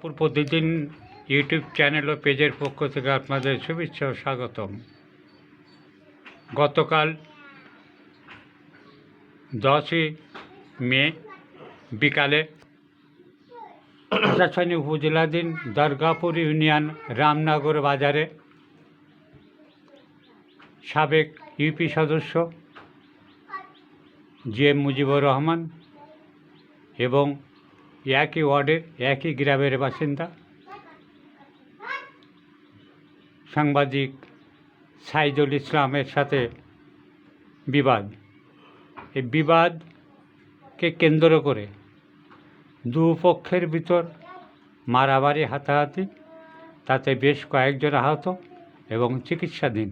দুর্গাপুর প্রতিদিন YouTube channel ও পেজের পক্ষ থেকে আপনাদের শুভেচ্ছা ও স্বাগতম। গতকাল দশই মে বিকালে প্রশাসনী উপজেলাধীন দরগাপুর ইউনিয়ন রামনগর বাজারে সাবেক ইউপি সদস্য জি এম মুজিবুর রহমান এবং একই ওয়ার্ডের, একই গ্রামের বাসিন্দা। সাংবাদিক সাইদুল ইসলামের সাথে বিবাদ। এই বিবাদকে কেন্দ্র করে দুপক্ষের ভিতর মারামারি, হাতাহাতি, তাতে বেশ কয়েকজন আহত এবং চিকিৎসাধীন।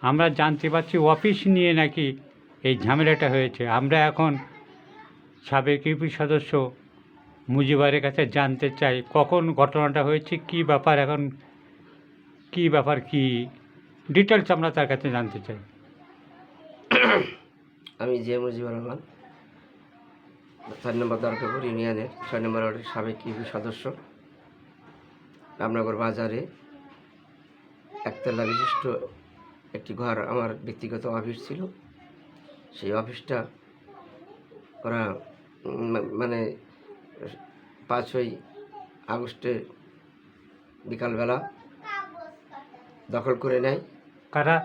আমরা জানতে পারছি অফিস নিয়ে নাকি এই ঝামেলাটা হয়েছে। আমরা এখন সাবেক ইউপি সদস্য মুজিবারের কাছে জানতে চাই, কখন ঘটনাটা হয়েছে, কি ব্যাপার, এখন কি ব্যাপার, কি ডিটেলস আমরা তার কাছে জানতে চাই। আমি জে মুজিবুর রহমান চার নম্বর দরকাপুর ইউনিয়নের ছয় নম্বর ওয়ার্ডের সাবেক ইউপি সদস্য। রামনগর বাজারে একতলা বিশিষ্ট একটি ঘর আমার ব্যক্তিগত অফিস ছিল। সেই অফিসটা ওরা মানে পাঁচই আগস্টে বিকালবেলা দখল করে নেয়। কারা?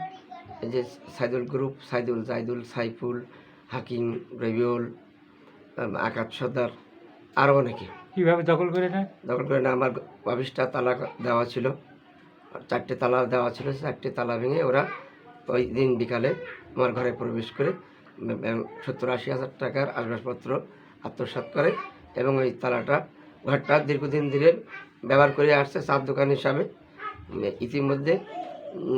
এই যে সাইদুল গ্রুপ সাইদুল জাইদুল সাইফুল হাকিম রবিউল আকাশ সর্দার আরও অনেকে। কীভাবে দখল করে নেয়? দখল করে না আমার অফিসটা তালা দেওয়া ছিল। চারটে তালা দেওয়া ছিল চারটে তালা ভেঙে ওরা ওই দিন বিকালে আমার ঘরে প্রবেশ করে সত্তর আশি হাজার টাকার আসবাবপত্র আত্মসাৎ করে এবং ওই তালাটা ঘরটা দীর্ঘদিন ধরে ব্যবহার করে আসছে চার দোকান হিসাবে। ইতিমধ্যে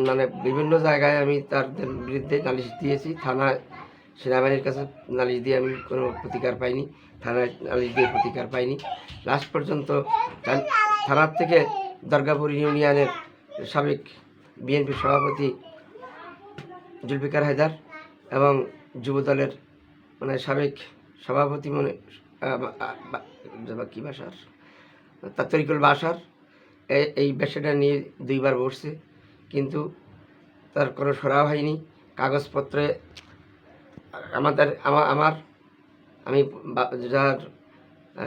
মানে বিভিন্ন জায়গায় আমি তার বিরুদ্ধে নালিশ দিয়েছি। থানায় সেনাবাহিনীর কাছে নালিশ দিয়ে আমি কোনো প্রতিকার পাইনি। থানায় নালিশ দিয়ে প্রতিকার পাইনি। লাস্ট পর্যন্ত থানার থেকে দুর্গাপুর ইউনিয়নের সাবেক বিএনপি সভাপতি জুলফিকার হায়দার এবং যুবদলের মানে সাবেক সভাপতি মনে কী বাসার? তার তরিকুল বাসার। এই- এই বিষয়টা নিয়ে দুইবার বসছে কিন্তু তার কোনো সরাও হয়নি। কাগজপত্রে আমাদের আমার আমি যার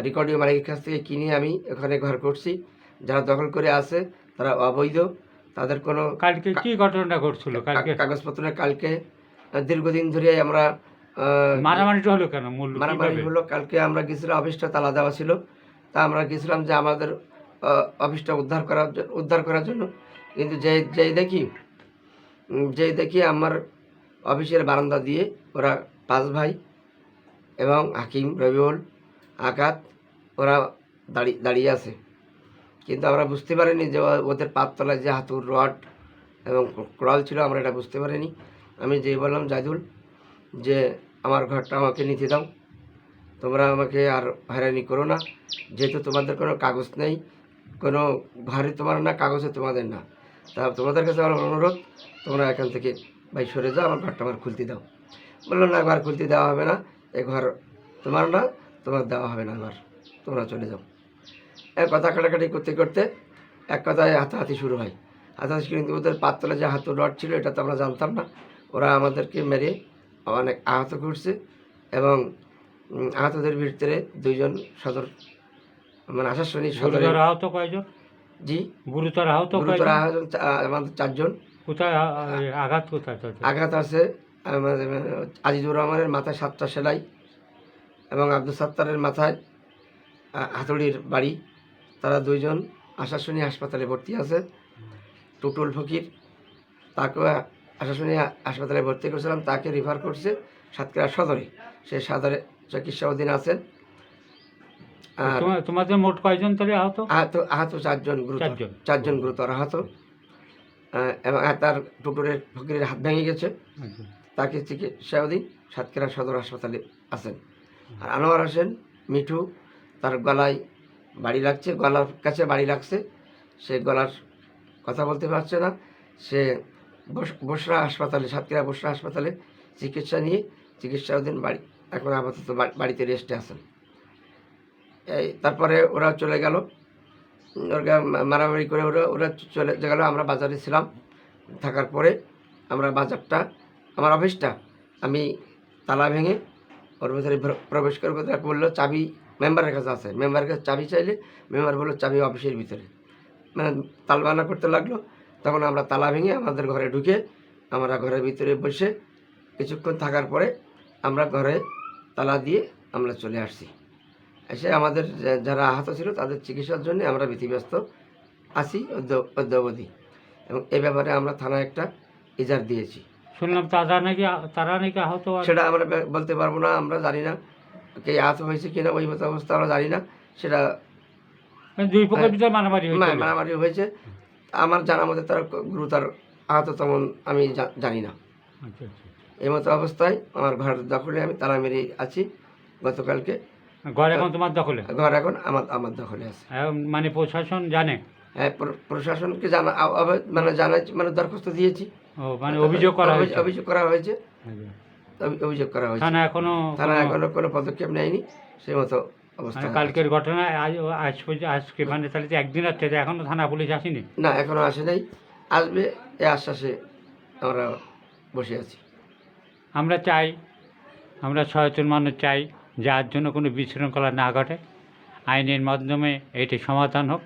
রেকর্ডিং মালিকের কাছ থেকে কিনে আমি এখানে ঘর করছি। যারা দখল করে আছে তারা অবৈধ। তাদের কোনো কালকে কি ঘটনাটা ঘটছিল? কাগজপত্র কালকে দীর্ঘদিন ধরে আমরা মারামারিটা হলো কেন মূল? মারামারি হলো কালকে আমরা গেছিলাম অফিসটা তালা দেওয়া ছিল। তা আমরা গেছিলাম যে আমাদের অফিসটা উদ্ধার করার উদ্ধার করার জন্য। কিন্তু যেই যেই দেখি যেই দেখি আমার অফিসের বারান্দা দিয়ে ওরা পাঁচ ভাই এবং হাকিম রবিউল আকাত ওরা দাঁড়িয়ে দাঁড়িয়ে আছে। কিন্তু আমরা বুঝতে পারিনি যে ওদের পাততলায় যে হাতুর রড এবং ক্রল ছিল আমরা এটা বুঝতে পারিনি। আমি যেই বললাম জাইদুল যে আমার ঘরটা আমাকে নিতে দাও। তোমরা আমাকে আর হয়রানি করো না। যেহেতু তোমাদের কোনো কাগজ নেই, কোনো ঘরে তোমার না, কাগজে তোমাদের না। তা তোমাদের কাছে আমার অনুরোধ, তোমরা এখান থেকে ভাই সরে যাও, আমার ঘরটা আমার খুলতে দাও। বলল, না, ঘর খুলতে দেওয়া হবে না। এ ঘর তোমার না, তোমার দেওয়া হবে না ঘর। তোমরা চলে যাও। এক কথা কাটাকাটি করতে করতে এক কথায় হাতাহাতি শুরু হয়। হাতাহাতি কিন্তু ওদের পাততলা যে হাতুর রড ছিল, এটা তো আমরা জানতাম না। ওরা আমাদেরকে মেরে অনেক আহত করছে এবং আহতদের ভিতরে দুইজন সদর মানে আশাশ্বনী সদর গুরুতর আহত কয়জন? জি। গুরুতর আহত গুরুতর আহত আমাদের চারজন। কোথায় আঘাত কোথায় আঘাত আছে আজিজুর রহমানের মাথায় সাতটা সেলাই এবং আব্দুল সাত্তারের মাথায় হাতুড়ির বাড়ি। তারা দুইজন আশাশুনি হাসপাতালে ভর্তি আছে। টুটুল ফকির তাকেও আশাশুনি হাসপাতালে ভর্তি করেছিলাম তাকে রিফার করছে সাতক্ষীরা সদরে। সে সদরে চিকিৎসা অধীন আছেন। আর তোমাদের মোট কয়জন তাহলে আহত? আহত আহত চারজন গুরুতর। চারজন। গুরুতর আহত। আহ, এবং তার টুটুরের ফকিরের হাত ভেঙে গেছে। আচ্ছা। তাকে চিকিৎসাধীন সাতক্ষীরা সদর হাসপাতালে আছেন। আর আনোয়ার হোসেন মিঠু তার গলায় বাড়ি লাগছে গলার কাছে বাড়ি লাগছে। সে গলার কথা বলতে পারছে না। সে বসরা হাসপাতালে, সাতক্ষীরা বসরা হাসপাতালে চিকিৎসা নিয়ে চিকিৎসাধীন বাড়ি, এখন আপাতত বাড়িতে রেস্টে আছেন। এই তারপরে ওরা চলে গেল। ওরা মারামারি করে ওরা ওরা চলে গেল। আমরা বাজারে ছিলাম। থাকার পরে আমরা বাজারটা, আমার অফিসটা আমি তালা ভেঙে ওর ভিতরে প্রবেশ করে কোথায় বলল, চাবি মেম্বারের কাছে আছে। মেম্বারের কাছে চাবি চাইলে মেম্বার বলল, চাবি অফিসের ভিতরে। মানে তালবানা করতে লাগল। তখন আমরা তালা ভেঙে আমাদের ঘরে ঢুকে আমরা ঘরের ভিতরে বসে কিছুক্ষণ থাকার পরে আমরা ঘরে তালা দিয়ে আমরা চলে আসছি। এসে আমাদের যারা আহত ছিল তাদের চিকিৎসার জন্য আমরা ভীতিগ্রস্ত আছি অদ্যাবধি। এবং এ ব্যাপারে আমরা থানায় একটা ইজার দিয়েছি। শুনলাম তারা নাকি তারা নাকি আহত সেটা আমরা বলতে পারব না আমরা জানি না কে আহত হয়েছে কিনা ওই মতো অবস্থা আমরা জানি না সেটা দুই পক্ষের ভিতরে মারামারি মারামারি হয়েছে। আমার জানা মতে তার গুরুতর আহত তেমন আমি জানি না। আচ্ছা আচ্ছা এই মতো অবস্থায় আমার ঘর দখলে আমি তালা মেরে আছি গতকালকে। ঘর এখন তোমার দখলে? ঘর এখন আমার আমার দখলে আছে। মানে প্রশাসন জানে? হ্যাঁ প্রশাসনকে জানা মানে জানাই মানে দরখাস্ত দিয়েছি। ও মানে অভিযোগ করা হয়েছে? অভিযোগ করা হয়েছে। আচ্ছা। অভিযোগ করা হয়েছে। থানা এখনও থানা কোনো- এখনও কোনো পদক্ষেপ নেয়নি। সেই মতো কালকের ঘটনায় আজ আজ পর্যন্ত আজকে মানে তাহলে একদিন আছে তো এখনও থানা পুলিশ আসেনি? না এখনও আসে নাই। আসবে এই আশ্বাসে আমরা বসে আছি। আমরা চাই আমরা সচেতন মানুষ চাই যার জন্য কোনো বিশৃঙ্খলা না ঘটে। আইনের মাধ্যমে এটি সমাধান হোক।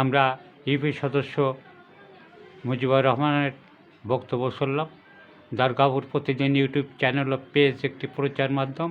আমরা ইউপি সদস্য মুজিবুর রহমানের বক্তব্য শুনলাম। দরগাপুর প্রতিদিন ইউটিউব চ্যানেল ও পেজ একটি প্রচার মাধ্যম।